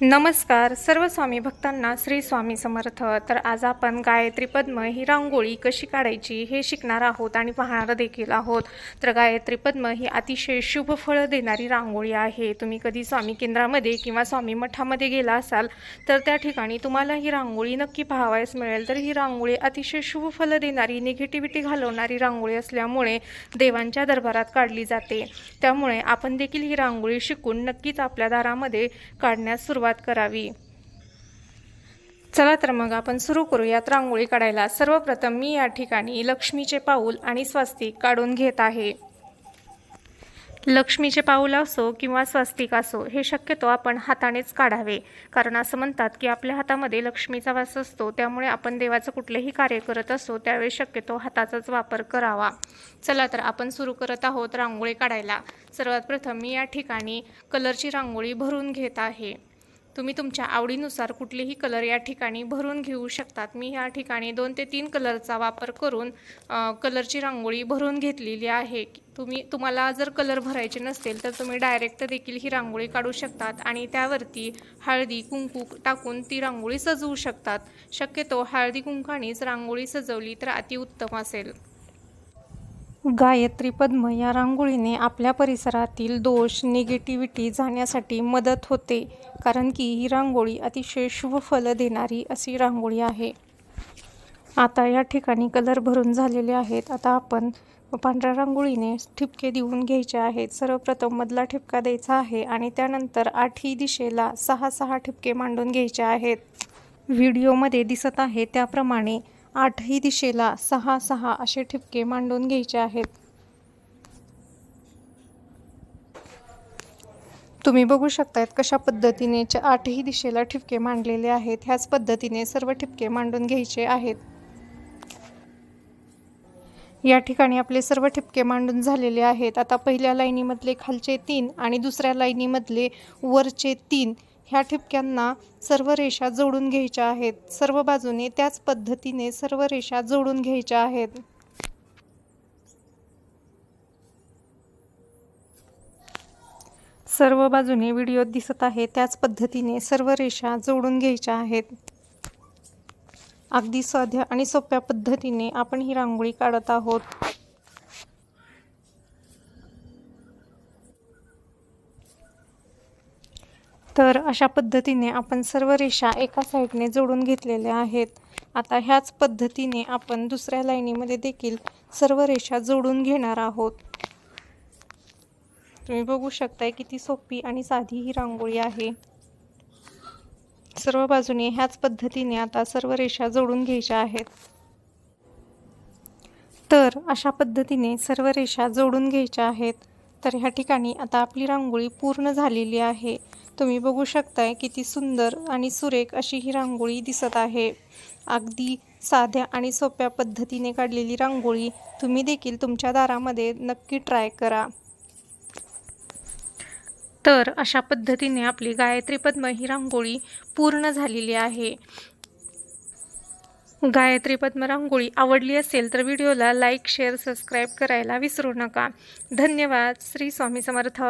नमस्कार सर्व स्वामी भक्तांना श्री स्वामी समर्थ. तर आज आपण गायत्री पद्म ही रांगोळी कशी काढायची हे शिकणार आहोत आणि पाहणार देखील आहोत. तर गायत्री पद्म ही अतिशय शुभ फळं देणारी रांगोळी आहे. तुम्ही कधी स्वामी केंद्रामध्ये किंवा स्वामी मठामध्ये गेला असाल तर त्या ठिकाणी तुम्हाला ही रांगोळी नक्की पाहावयास मिळेल. तर ही रांगोळी अतिशय शुभ फल देणारी निगेटिव्हिटी घालवणारी रांगोळी असल्यामुळे देवांच्या दरबारात काढली जाते. त्यामुळे आपण देखील ही रांगोळी शिकून नक्कीच आपल्या दारामध्ये काढण्यास सुरुवात करावी. चला तर मग आपण सुरू करूयात रांगोळी काढायला. सर्वप्रथम मी या ठिकाणी लक्ष्मीचे पाऊल आणि स्वस्तिक काढून घेत आहे. लक्ष्मीचे पाऊल असो किंवा स्वस्तिक असो हे शक्यतो आपण हातानेच काढावे. कारण असं म्हणतात की आपल्या हातामध्ये लक्ष्मीचा वास असतो त्यामुळे आपण देवाचं कुठलेही कार्य करत असो त्यावेळी शक्यतो हाताचाच वापर करावा. चला तर आपण सुरू करत आहोत रांगोळी काढायला. सर्वात प्रथम मी या ठिकाणी कलरची रांगोळी भरून घेत आहे. तुम्ही तुमच्या आवडीनुसार कुठलेही कलर या ठिकाणी भरून घेऊ शकतात. मी या ठिकाणी दोन ते तीन कलरचा वापर करून कलरची रांगोळी भरून घेतलेली आहे. तुम्ही तुम्हाला जर कलर भरायचे नसतील तर तुम्ही डायरेक्ट देखील ही रांगोळी काढू शकतात आणि त्यावरती हळदी कुंकू टाकून ती रांगोळी सजवू शकतात. शक्यतो हळदी कुंकानेच रांगोळी सजवली तर अतिउत्तम असेल. गायत्री पद्म या रांगोळीने आपल्या परिसरातील दोष निगेटिव्हिटी जाण्यासाठी मदत होते कारण की ही रांगोळी अतिशय शुभ फल देणारी अशी रांगोळी आहे. आता या ठिकाणी कलर भरून झालेले आहेत. आता आपण पांढऱ्या रांगोळीने ठिपके देऊन घ्यायचे आहेत. सर्वप्रथम मधला ठिपका द्यायचा आहे आणि त्यानंतर आठही दिशेला सहा सहा ठिपके मांडून घ्यायचे आहेत. व्हिडिओमध्ये दिसत आहे त्याप्रमाणे आठही दिशेला सहा सहा असे ठिपके मांडून घ्यायचे आहेत. तुम्ही बघू शकतायत कशा पद्धतीने आठही दिशेला ठिपके मांडलेले आहेत. ह्याच पद्धतीने सर्व ठिपके मांडून घ्यायचे आहेत. या ठिकाणी आपले सर्व ठिपके मांडून झालेले आहेत. आता पहिल्या लाईनीमधले खालचे तीन आणि दुसऱ्या लाईनीमधले वरचे तीन ह्या ठिपक्यांना सर्व रेषा जोडून घ्यायच्या आहेत. सर्व बाजूने त्याच पद्धतीने सर्व रेषा जोडून घ्यायच्या आहेत. सर्व बाजूने व्हिडिओ दिसत आहे त्याच पद्धतीने सर्व रेषा जोडून घ्यायच्या आहेत. अगदी साध्या आणि सोप्या पद्धतीने आपण ही रांगोळी काढत आहोत. तर अशा पद्धतीने आपण सर्व रेषा एका साईडने जोडून घेतलेल्या आहेत. आता ह्याच पद्धतीने आपण दुसऱ्या लाईनीमध्ये देखील सर्व रेषा जोडून घेणार आहोत. तुम्ही बघू शकताय किती सोपी आणि साधी ही रांगोळी आहे. सर्व बाजूने ह्याच पद्धतीने आता सर्व रेषा जोडून घ्यायच्या आहेत. तर अशा पद्धतीने सर्व रेषा जोडून घ्यायच्या आहेत. तर ह्या ठिकाणी आता आपली रांगोळी पूर्ण झालेली आहे. तुम्ही बघू शकताय किती सुंदर आणि सुरेख अशी ही रांगोळी दिसत आहे. अगदी साध्या आणि सोप्या पद्धतीने काढलेली रांगोळी तुम्ही देखील तुमच्या दारामध्ये नक्की ट्राय करा. तर अशा पद्धतीने आपली गायत्री पद्म ही रांगोळी पूर्ण झालेली आहे. गायत्री पद्म रांगोळी आवडली असेल तर व्हिडिओला लाईक शेअर सबस्क्राईब करायला विसरू नका. धन्यवाद. श्री स्वामी समर्थ.